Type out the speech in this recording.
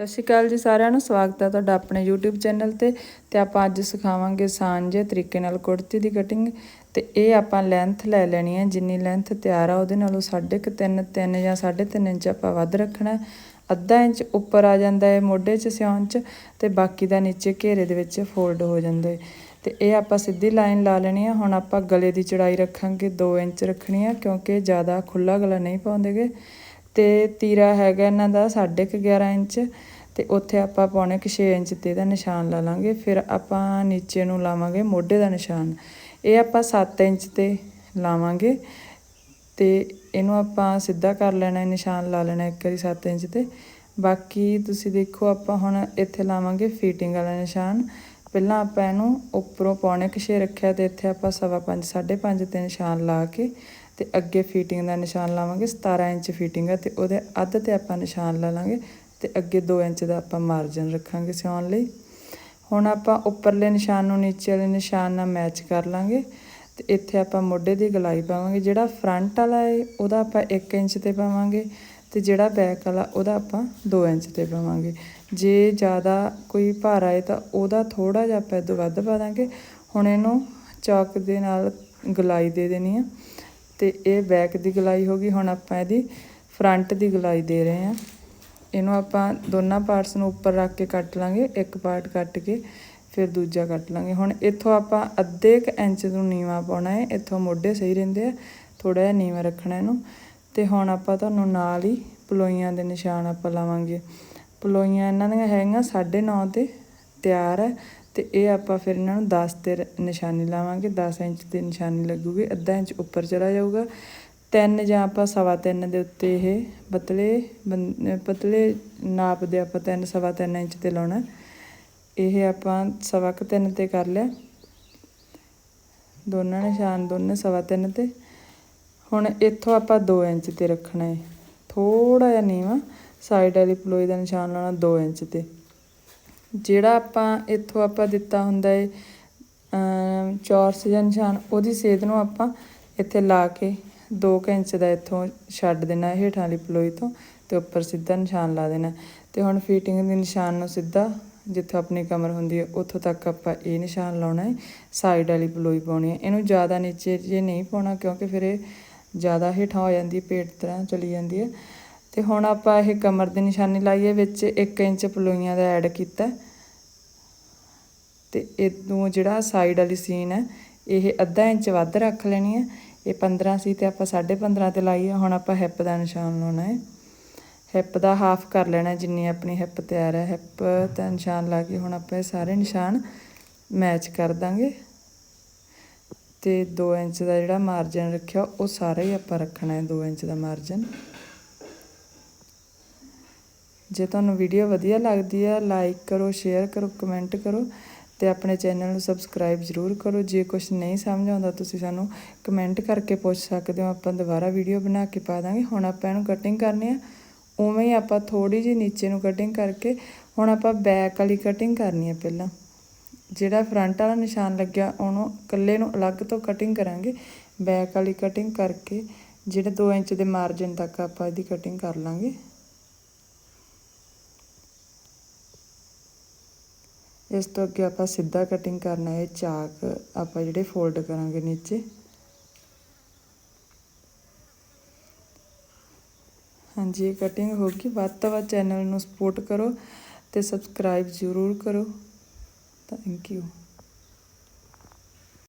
ਸਤਿ ਸ਼੍ਰੀ ਅਕਾਲ ਜੀ ਸਾਰਿਆਂ ਨੂੰ, ਸਵਾਗਤ ਹੈ ਤੁਹਾਡਾ ਆਪਣੇ YouTube ਚੈਨਲ ਤੇ ਤੇ ਆਪਾਂ ਅੱਜ ਸਿਖਾਵਾਂਗੇ ਸਾਂਝੇ ਤਰੀਕੇ ਨਾਲ ਕੁੜਤੀ ਦੀ ਕਟਿੰਗ ਤੇ ਇਹ ਆਪਾਂ ਲੈਂਥ ਲੈ ਲੈਣੀ ਹੈ, ਜਿੰਨੀ ਲੈਂਥ ਤਿਆਰ ਆ ਉਹਦੇ ਨਾਲੋਂ 3.5 3 ਜਾਂ 3.5 ਇੰਚ ਆਪਾਂ ਵੱਧ ਰੱਖਣਾ ਅੱਧਾ ਇੰਚ ਉੱਪਰ ਆ ਜਾਂਦਾ ਹੈ ਮੋਢੇ 'ਚ ਸਿਉਣ 'ਚ ਤੇ ਬਾਕੀ ਦਾ ਨੀਚੇ ਘੇਰੇ ਦੇ ਵਿੱਚ ਫੋਲਡ ਹੋ ਜਾਂਦਾ ਹੈ। ਤੇ ਇਹ ਆਪਾਂ ਸਿੱਧੀ ਲਾਈਨ ਲਾ ਲੈਣੀ ਹੈ, ਹੁਣ ਆਪਾਂ ਗਲੇ ਦੀ ਚੜਾਈ ਰੱਖਾਂਗੇ 2 ਇੰਚ ਰੱਖਣੀ ਹੈ ਕਿਉਂਕਿ ਜ਼ਿਆਦਾ ਖੁੱਲਾ ਗਲਾ ਨਹੀਂ ਪਾਉਂਦੇਗੇ। ਤੇ ਤੀਰਾ ਹੈਗਾ ਇਹਨਾਂ ਦਾ 11.5 ਇੰਚ ਤੇ ਉੱਥੇ ਆਪਾਂ ਪੌਣੇ ਕੁ 6 ਇੰਚ ਤੇ ਦਾ ਨਿਸ਼ਾਨ ਲਾ ਲਾਂਗੇ, ਫਿਰ ਆਪਾਂ ਨੀਚੇ ਨੂੰ ਲਾਵਾਂਗੇ ਮੋਢੇ ਦਾ ਨਿਸ਼ਾਨ। ਇਹ ਆਪਾਂ 7 ਇੰਚ ਤੇ ਲਾਵਾਂਗੇ ਤੇ ਇਹਨੂੰ ਆਪਾਂ ਸਿੱਧਾ ਕਰ ਲੈਣਾ, ਨਿਸ਼ਾਨ ਲਾ ਲੈਣਾ ਇੱਕ ਵਾਰੀ 7 ਇੰਚ ਤੇ। ਬਾਕੀ ਤੁਸੀਂ ਦੇਖੋ ਆਪਾਂ ਹੁਣ ਇੱਥੇ ਲਾਵਾਂਗੇ ਫੀਟਿੰਗ ਵਾਲਾ ਨਿਸ਼ਾਨ। ਪਹਿਲਾਂ ਆਪਾਂ ਇਹਨੂੰ ਉੱਪਰੋਂ ਪੌਣੇ ਕੁ 6 ਰੱਖਿਆ ਤੇ ਇੱਥੇ ਆਪਾਂ ਸਵਾ 5 5.5 ਤੇ ਨਿਸ਼ਾਨ ਲਾ ਕੇ ਤੇ ਅੱਗੇ ਫੀਟਿੰਗ ਦਾ ਨਿਸ਼ਾਨ ਲਾਵਾਂਗੇ 17 ਇੰਚ ਫੀਟਿੰਗ ਆ ਤੇ ਉਹਦੇ ਅੱਧ ਤੇ ਆਪਾਂ ਨਿਸ਼ਾਨ ਲਾ ਲਾਂਗੇ ਤੇ ਅੱਗੇ 2 ਇੰਚ ਦਾ ਆਪਾਂ ਮਾਰਜਨ ਰੱਖਾਂਗੇ ਸਿਉਣ ਲਈ। ਹੁਣ ਆਪਾਂ ਉੱਪਰਲੇ ਨਿਸ਼ਾਨ ਨੂੰ ਨੀਚੇ ਵਾਲੇ ਨਿਸ਼ਾਨ ਨਾਲ ਮੈਚ ਕਰ ਲਾਂਗੇ ਤੇ ਇੱਥੇ ਆਪਾਂ ਮੋਢੇ ਦੀ ਗਲਾਈ ਪਾਵਾਂਗੇ, ਜਿਹੜਾ ਫਰੰਟ ਵਾਲਾ ਹੈ ਉਹਦਾ ਆਪਾਂ 1 ਇੰਚ ਤੇ ਪਾਵਾਂਗੇ ਤੇ ਜਿਹੜਾ ਬੈਕ ਵਾਲਾ, ਉਹਦਾ ਆਪਾਂ 2 ਇੰਚ ਤੇ ਪਾਵਾਂਗੇ। ਜੇ ਜ਼ਿਆਦਾ ਕੋਈ ਭਾਰਾ ਹੈ ਤਾਂ ਉਹਦਾ ਥੋੜਾ ਜਿਹਾ ਆਪਾਂ ਇਦੋਂ ਵੱਧ ਪਾ ਦਾਂਗੇ। ਹੁਣ ਇਹਨੂੰ ਚੌਕ ਦੇ ਨਾਲ ਗਲਾਈ ਦੇ ਦੇਣੀ ਆ। ਤੇ ਇਹ ਬੈਕ ਦੀ ਗਲਾਈ ਹੋ ਗਈ। ਹੁਣ ਆਪਾਂ ਇਹਦੀ ਫਰੰਟ ਦੀ ਗਲਾਈ ਦੇ ਰਹੇ ਹਾਂ। ਇਹਨੂੰ ਆਪਾਂ ਦੋਨਾਂ ਪਾਰਟਸ ਨੂੰ ਉੱਪਰ ਰੱਖ ਕੇ ਕੱਟ ਲਾਂਗੇ। ਇੱਕ ਪਾਰਟ ਕੱਟ ਕੇ ਫਿਰ ਦੂਜਾ ਕੱਟ ਲਾਂਗੇ। ਹੁਣ ਇੱਥੋਂ ਆਪਾਂ ਅੱਧੇ ਕ ਇੰਚ ਨੂੰ ਨੀਵਾ ਪਾਉਣਾ ਹੈ। ਇੱਥੋਂ ਮੋਢੇ ਸਹੀ ਰਹਿੰਦੇ ਆ। ਥੋੜਾ ਜਿਹਾ ਨੀਵਾ ਰੱਖਣਾ ਇਹਨੂੰ। ਤੇ ਹੁਣ ਆਪਾਂ ਤੁਹਾਨੂੰ ਨਾਲ ਹੀ ਪਲੋਈਆਂ ਦੇ ਨਿਸ਼ਾਨ ਆਪਾਂ ਲਾਵਾਂਗੇ। ਪਲੋਈਆਂ ਇਹਨਾਂ ਦੀਆਂ ਹੈਗੀਆਂ 9.5 ਤੇ ਤਿਆਰ ਹੈ। ਤੇ ਇਹ ਆਪਾਂ ਫਿਰ ਇਹਨਾਂ ਨੂੰ 10 ਤੇ ਨਿਸ਼ਾਨੀ ਲਾਵਾਂਗੇ 10 ਇੰਚ ਤੇ ਨਿਸ਼ਾਨੀ ਲੱਗੂਗੀ, ਅੱਧਾ ਇੰਚ ਉੱਪਰ ਚਲਾ ਜਾਊਗਾ। ਤਿੰਨ ਜਾਂ ਆਪਾਂ ਸਵਾ ਤਿੰਨ ਦੇ ਉੱਤੇ ਇਹ ਪਤਲੇ ਬੰ- ਪਤਲੇ ਨਾਪ ਦੇ ਆਪਾਂ ਤਿੰਨ, ਸਵਾ ਤਿੰਨ ਇੰਚ ਤੇ ਲਾਉਣਾ। ਇਹ ਆਪਾਂ ਸਵਾ ਕੁ ਤਿੰਨ ਤੇ ਕਰ ਲਿਆ। ਦੋਨਾਂ ਨਿਸ਼ਾਨ ਦੋਨੇ ਸਵਾ ਤਿੰਨ ਤੇ। ਹੁਣ ਇੱਥੋਂ ਆਪਾਂ 2 ਇੰਚ ਤੇ ਰੱਖਣਾ ਹੈ ਥੋੜਾ ਜਿਹਾ ਨੀਵਾ, ਸਾਈਡ ਵਾਲੀ ਪਲੋਈ ਦਾ ਨਿਸ਼ਾਨ ਲਾਉਣਾ 2 ਇੰਚ ਤੇ। ਜਿਹੜਾ ਆਪਾਂ ਇੱਥੋਂ ਆਪਾਂ ਦਿੱਤਾ ਹੁੰਦਾ ਏ, ਅਮ ਚੌਰਸ ਜਿਹਾ ਨਿਸ਼ਾਨ, ਉਹਦੀ ਸੇਧ ਨੂੰ ਆਪਾਂ ਇੱਥੇ ਲਾ ਕੇ 2 ਇੰਚ ਦਾ ਇੱਥੋਂ ਛੱਡ ਦੇਣਾ, ਹੇਠਾਂ ਵਾਲੀ ਪਲੋਈ ਤੋਂ ਤੇ ਉੱਪਰ ਸਿੱਧਾ ਨਿਸ਼ਾਨ ਲਾ ਦੇਣਾ। ਤੇ ਹੁਣ ਫੀਟਿੰਗ ਦੇ ਨਿਸ਼ਾਨ ਨੂੰ ਸਿੱਧਾ ਜਿੱਥੋਂ ਆਪਣੀ ਕਮਰ ਹੁੰਦੀ ਹੈ ਉੱਥੋਂ ਤੱਕ ਆਪਾਂ ਇਹ ਨਿਸ਼ਾਨ ਲਾਉਣਾ ਹੈ ਸਾਈਡ ਵਾਲੀ ਪਲੋਈ ਪਾਉਣੀ ਹੈ ਇਹਨੂੰ ਜ਼ਿਆਦਾ ਨੀਚੇ ਜੇ ਨਹੀਂ ਪਾਉਣਾ, ਕਿਉਂਕਿ ਫਿਰ ਇਹ ਜ਼ਿਆਦਾ ਹੇਠਾਂ ਹੋ ਜਾਂਦੀ, ਪੇਟ ਤਰ੍ਹਾਂ ਚਲੀ ਜਾਂਦੀ ਹੈ ਤੇ ਹੁਣ ਆਪਾਂ ਇਹ ਕਮਰ ਦੀ ਨਿਸ਼ਾਨੀ ਲਾਈਏ, ਵਿੱਚ 1 ਇੰਚ ਪਲੋਈਆਂ ਦਾ ਐਡ ਕੀਤਾ। ਤੇ ਇਦੋਂ ਜਿਹੜਾ ਸਾਈਡ ਵਾਲੀ ਸੀਨ ਹੈ, ਇਹ ਅੱਧਾ ਇੰਚ ਵੱਧ ਰੱਖ ਲੈਣੀ ਹੈ। ਇਹ 15 ਸੀ ਤੇ ਆਪਾਂ 15.5 ਤੇ ਲਾਈ ਹੈ ਹੁਣ ਆਪਾਂ ਹਿੱਪ ਦਾ ਨਿਸ਼ਾਨ ਲਾਉਣਾ ਹੈ। ਹਿੱਪ ਦਾ ਹਾਫ ਕਰ ਲੈਣਾ, ਜਿੰਨੀ ਆਪਣੀ ਹਿੱਪ ਤਿਆਰ ਹੈ। ਹਿੱਪ ਦਾ ਨਿਸ਼ਾਨ ਲਾ ਕੇ ਹੁਣ ਆਪਾਂ ਇਹ ਸਾਰੇ ਨਿਸ਼ਾਨ ਮੈਚ ਕਰ ਦਾਂਗੇ। ਤੇ 2 ਇੰਚ ਦਾ ਜਿਹੜਾ ਮਾਰਜਨ ਰੱਖਿਆ, ਉਹ ਸਾਰਾ ਹੀ ਆਪਾਂ ਰੱਖਣਾ ਹੈ 2 ਇੰਚ ਦਾ ਮਾਰਜਨ ਜੇ ਤੁਹਾਨੂੰ ਵੀਡੀਓ ਵਧੀਆ ਲੱਗਦੀ ਹੈ ਲਾਈਕ ਕਰੋ ਸ਼ੇਅਰ ਕਰੋ ਕਮੈਂਟ ਕਰੋ ਤੇ ਆਪਣੇ ਚੈਨਲ ਨੂੰ ਸਬਸਕ੍ਰਾਈਬ ਜ਼ਰੂਰ ਕਰੋ। ਜੇ ਕੁਝ ਨਹੀਂ ਸਮਝ ਆਉਂਦਾ, ਤੁਸੀਂ ਸਾਨੂੰ ਕਮੈਂਟ ਕਰਕੇ ਪੁੱਛ ਸਕਦੇ ਹੋ। ਆਪਾਂ ਦੁਬਾਰਾ ਵੀਡੀਓ ਬਣਾ ਕੇ ਪਾ ਦਾਂਗੇ। ਹੁਣ ਆਪਾਂ ਇਹਨੂੰ ਕਟਿੰਗ ਕਰਨੀ ਆ। ਉਵੇਂ ਹੀ ਆਪਾਂ ਥੋੜੀ ਜਿਹੀ ਨੀਚੇ ਨੂੰ ਕਟਿੰਗ ਕਰਕੇ ਹੁਣ ਆਪਾਂ ਬੈਕ ਵਾਲੀ ਕਟਿੰਗ ਕਰਨੀ ਆ ਪਹਿਲਾਂ। ਜਿਹੜਾ ਫਰੰਟ ਵਾਲਾ ਨਿਸ਼ਾਨ ਲੱਗਿਆ, ਉਹਨੂੰ ਇਕੱਲੇ ਨੂੰ ਅਲੱਗ ਤੋਂ ਕਟਿੰਗ ਕਰਾਂਗੇ। ਬੈਕ ਵਾਲੀ ਕਟਿੰਗ ਕਰਕੇ, ਜਿਹੜੇ 2 ਇੰਚ ਦੇ ਮਾਰਜਨ ਤੱਕ ਆਪਾਂ ਇਹਦੀ ਕਟਿੰਗ ਕਰ ਲਾਂਗੇ। ਇਸ ਤੋਂ ਅੱਗੇ ਆਪਾਂ ਸਿੱਧਾ ਕਟਿੰਗ ਕਰਨਾ ਹੈ, ਚਾਕ ਆਪਾਂ ਜਿਹੜੇ ਫੋਲਡ ਕਰਾਂਗੇ ਨੀਚੇ। ਹਾਂਜੀ, ਇਹ ਕਟਿੰਗ ਹੋ ਗਈ। ਵੱਧ ਤੋਂ ਵੱਧ ਚੈਨਲ ਨੂੰ ਸਪੋਰਟ ਕਰੋ ਤੇ ਸਬਸਕ੍ਰਾਈਬ ਜ਼ਰੂਰ ਕਰੋ। Thank you